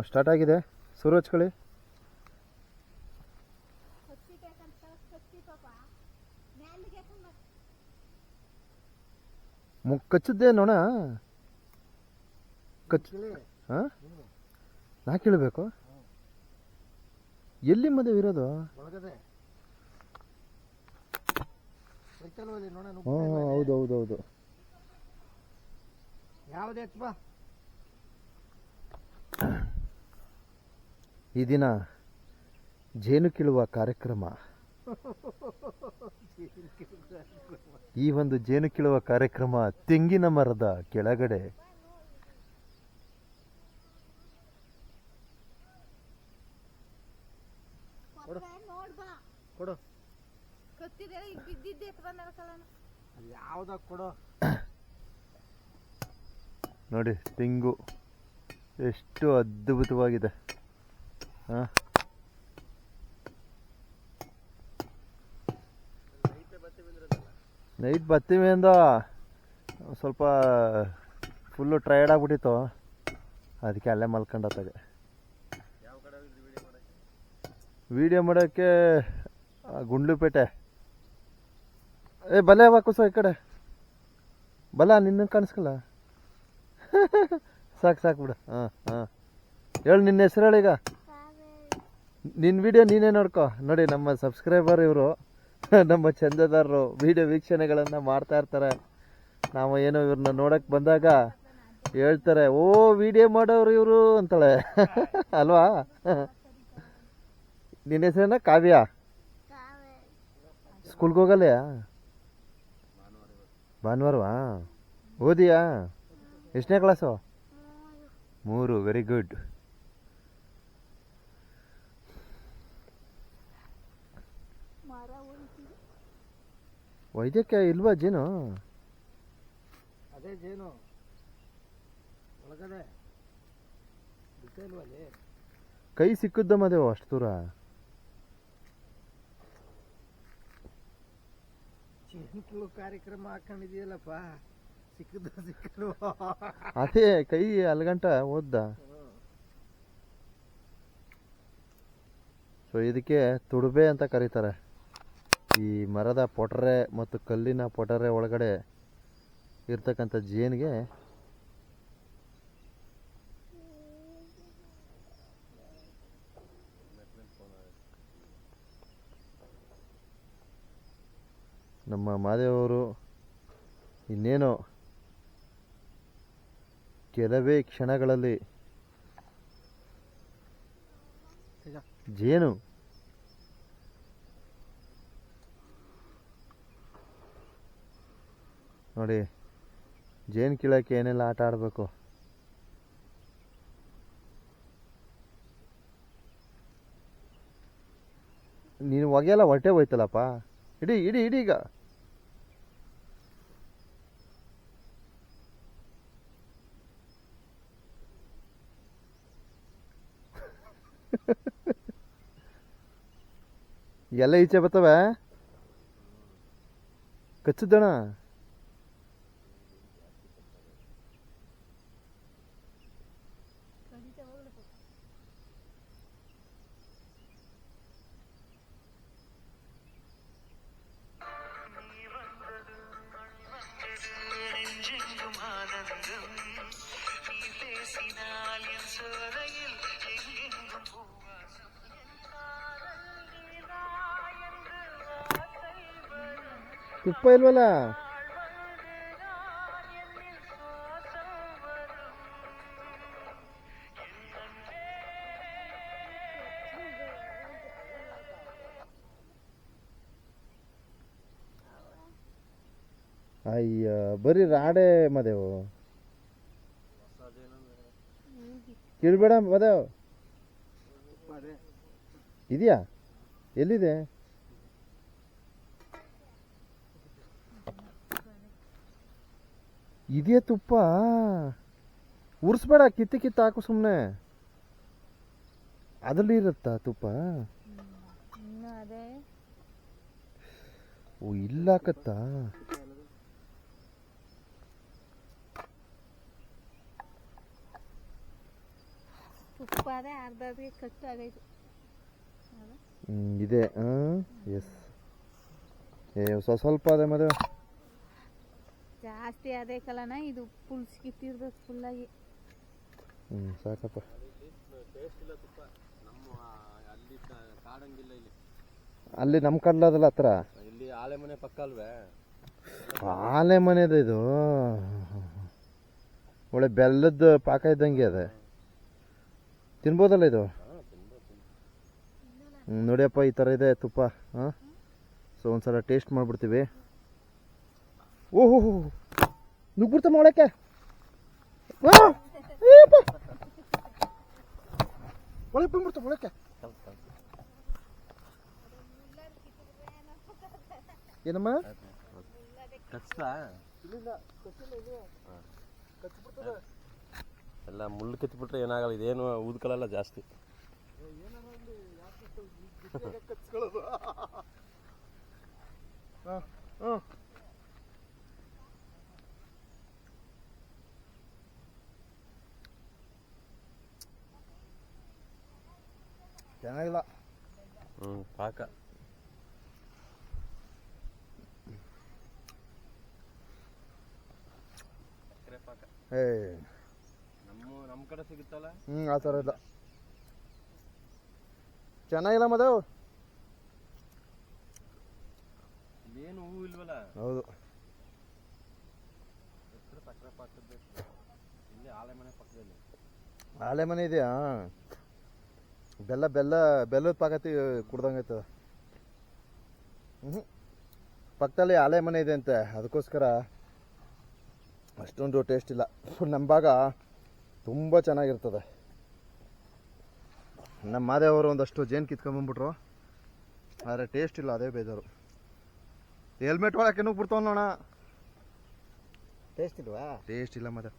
Start ಆಗಿದೆ. ಸುರು ಹಚ್ಕೊಳ್ಳಿ ಕಚ್ಚದ್ದೆ ನೋಣ ಕಚ್ ಹಾಂ? ನಾ ಕೇಳಬೇಕು. ಎಲ್ಲಿ ಮದುವೆ ಇರೋದು? ಹೌದು ಹೌದು ಹೌದು. ಈ ದಿನ ಜೇನು ಕೀಳುವ ಕಾರ್ಯಕ್ರಮ. ಈ ಒಂದು ಜೇನು ಕೀಳುವ ಕಾರ್ಯಕ್ರಮ ತೆಂಗಿನ ಮರದ ಕೆಳಗಡೆ. ನೋಡಿ ತೆಂಗು ಎಷ್ಟು ಅದ್ಭುತವಾಗಿದೆ. ಹಾಂ. ನೈಟ್ ಬರ್ತೀವಿ ಅಂದ. ಸ್ವಲ್ಪ ಫುಲ್ಲು ಟ್ರೈಡ್ ಆಗ್ಬಿಟ್ಟಿತ್ತು. ಅದಕ್ಕೆ ಅಲ್ಲೇ ಮಲ್ಕೊಂಡತ್ತಾಗೆ. ವಿಡಿಯೋ ಮಾಡೋಕ್ಕೆ ಗುಂಡ್ಲುಪೇಟೆ. ಏ, ಬಲೆ ವಾಕುಸ ಈ ಕಡೆ. ಬಲ ನಿನ್ನ ಕಾಣಿಸ್ಕಲ್ಲ? ಸಾಕು ಸಾಕು ಬಿಡು. ಹಾಂ ಹಾಂ. ಹೇಳು ನಿನ್ನ ಹೆಸರು ಹೇಳೀಗ ನಿನ್ನ ವಿಡಿಯೋ ನೀನೇ ನೋಡ್ಕೋ. ನೋಡಿ ನಮ್ಮ ಸಬ್ಸ್ಕ್ರೈಬರ್ ಇವರು ನಮ್ಮ ಚಂದದಾರರು ವಿಡಿಯೋ ವೀಕ್ಷಣೆಗಳನ್ನು ಮಾಡ್ತಾ ಇರ್ತಾರೆ. ನಾವು ಏನೋ ಇವ್ರನ್ನ ನೋಡಕ್ಕೆ ಬಂದಾಗ ಹೇಳ್ತಾರೆ ಓ ವಿಡಿಯೋ ಮಾಡೋರು ಇವರು ಅಂತಾಳೆ. ಅಲ್ವಾ? ನಿನ್ನ ಹೆಸರೇನ? ಕಾವ್ಯ? ಸ್ಕೂಲ್ಗೆ ಹೋಗಲ್ಲಯಾ ಭಾನುವಾರವಾ? ಓದಿಯಾ? ಎಷ್ಟನೇ ಕ್ಲಾಸು ಮೂರು. ವೆರಿ ಗುಡ್ ವೈದ್ಯಕ್ಕೆ ಇಲ್ವಾ ಜೇನು? ಅದೇ ಜೇನು. ಒಳಗಡೆ ಕೈ ಸಿಕ್ಕುದ್ದ ಮದೇವು ಅಷ್ಟು ದೂರ? ಕಾರ್ಯಕ್ರಮ ಹಾಕೊಂಡಿದೆಯಲ್ಲಪ್ಪ. ಸಿಕ್ಕಿದ ಸಿಕ್ಕಲ್ವ ಅದೇ ಕೈ ಅಲ್ಗಂಟ ಓದ್ದ. ಸೊ ಇದಕ್ಕೆ ತುಡುಬೆ ಅಂತ ಕರೀತಾರೆ. ಈ ಮರದ ಪೊಟರೆ ಮತ್ತು ಕಲ್ಲಿನ ಪೊಟರೆ ಒಳಗಡೆ ಇರ್ತಕ್ಕಂಥ ಜೇನಿಗೆ ನಮ್ಮ ಮಾದೇವರು ಇನ್ನೇನು ಕೆಲವೇ ಕ್ಷಣಗಳಲ್ಲಿ ಜೇನು ನೋಡಿ, ಜೇನು ಕೀಳಕ್ಕೆ ಏನೆಲ್ಲ ಆಟ ಆಡಬೇಕು? ನೀನು ಹೊಗೆಲ್ಲ ಹೊಟ್ಟೆ ಹೋಯ್ತಲ್ಲಪ್ಪ? ಇಡಿ ಇಡಿ ಇಡಿ ಈಗ. ಎಲ್ಲ ಈಚೆ ಬರ್ತವೆ? ಕಚ್ಚುದಣ ತುಪ್ಪ ಇಲ್ವಲ್ಲ? ಅಯ್ಯ ಬರೀ ರಾಡೆ ಮದೇವು. ಕೇಳ್ಬೇಡ ಮದೇವ್. ಇದೆಯಾ? ಎಲ್ಲಿದೆ? ಇದೆಯಾ ತುಪ್ಪ. ಉರ್ಸ್ಬೇಡ ಕಿತ್ತು ಕಿತ್ತ ಹಾಕು ಸುಮ್ಮನೆ ಅದ್ರಲ್ಲಿ ಇರುತ್ತಾ ತುಪ್ಪ? ಓ ಇಲ್ಲ ಹಾಕತ್ತಾ ಇದೆ. ಹಾಂ ಎಸ್ ಏ ಸ್ವ ಸ್ವಲ್ಪ ಅದೇ ಮದುವೆ. ಜಾಸ್ತಿ ಅದೇ ಕಲನ ಇದು ಪುಲ್ಸ್ ಫುಲ್ ಫುಲ್ಲಾಗಿ ಹ್ಞೂ ಸಾಕಪ್ಪ. ಅಲ್ಲಿ ನಮ್ಮ ಕಡ್ಲದಲ್ಲ ಹತ್ರ? ಇಲ್ಲಿ ಆಲೆ ಮನೆ ಪಕ್ಕ ಅಲ್ವೇ? ಆಲೆ ಮನೆದು ಇದು? ಒಳ್ಳೆ ಬೆಲ್ಲದ ಪಾಕ ಇದ್ದಂಗೆ ಅದೇ. ತಿನ್ಬೋದಲ್ಲ ಇದು? ಹ್ಞೂ ನೋಡಿಯಪ್ಪ ಈ ಥರ ಇದೆ ತುಪ್ಪ ಹಾಂ? ಸೊ ಒಂದ್ಸಲ ಟೇಸ್ಟ್ ಮಾಡಿಬಿಡ್ತೀವಿ. ಓಹೋ ನುಗ್ಬಿಡ್ತ ಒಳಕ್ಕೆ ಒಳಗೆ ಬಂದ್ಬಿಡ್ತಮ್ಮ ಒಳಕ್ಕೆ ಏನಮ್ಮ? ಎಲ್ಲ ಮುಳ್ಳು ಕಿತ್ಬಿಟ್ರೆ ಏನಾಗಲ್ಲ ಇದೇನು ಊದ್ಕೊಳ್ಳಲ್ಲ ಜಾಸ್ತಿ. ಹ್ಞೂ ಚೆನ್ನಾಗಿಲ್ಲ ಹ್ಞೂ ಪಾಕ ಏ ನಮ್ಮ ನಮ್ಮ ಕಡೆ ಸಿಗುತ್ತಲ್ಲ? ಹ್ಞೂ ಆ ಥರ ಇಲ್ಲ. ಚೆನ್ನಾಗಿಲ್ಲ ಮದೇವ್ ಏನು ಹೂ ಇಲ್ವಲ್ಲ? ಹೌದು. ಸಕ್ಕರೆ ಪಾಕದ ಇಲ್ಲಿ ಆಲೆ ಮನೆ ಪಕ್ಕದಲ್ಲಿ. ಆಲೆ ಮನೆ ಇದೆಯಾ? ಬೆಲ್ಲ ಬೆಲ್ಲ ಬೆಲ್ಲದ ಪಾಕತಿ ಕುಡ್ದಂಗೆ ಆಯ್ತದ. ಹ್ಞೂ ಪಕ್ಕದಲ್ಲಿ ಆಲೆ ಮನೆ ಇದೆ ಅಂತೆ ಅದಕ್ಕೋಸ್ಕರ ಅಷ್ಟೊಂದು ಟೇಸ್ಟ್ ಇಲ್ಲ. ನಮ್ಮ ಭಾಗ ತುಂಬ ಚೆನ್ನಾಗಿರ್ತದೆ. ನಮ್ಮ ಮಾದೇವರು ಒಂದಷ್ಟು ಜೇನು ಕಿತ್ಕೊಂಬಂದ್ಬಿಟ್ರು ಆದರೆ ಟೇಸ್ಟ್ ಇಲ್ಲ ಅದೇ ಬೇಜಾರು. ಹೆಲ್ಮೆಟ್ ಒಳಕ್ಕೆ ಬಿಡ್ತಾವ ನೋಣ ಟೇಸ್ಟ್ ಇಲ್ವಾ? ಟೇಸ್ಟ್ ಇಲ್ಲ ಮತ್ತೆ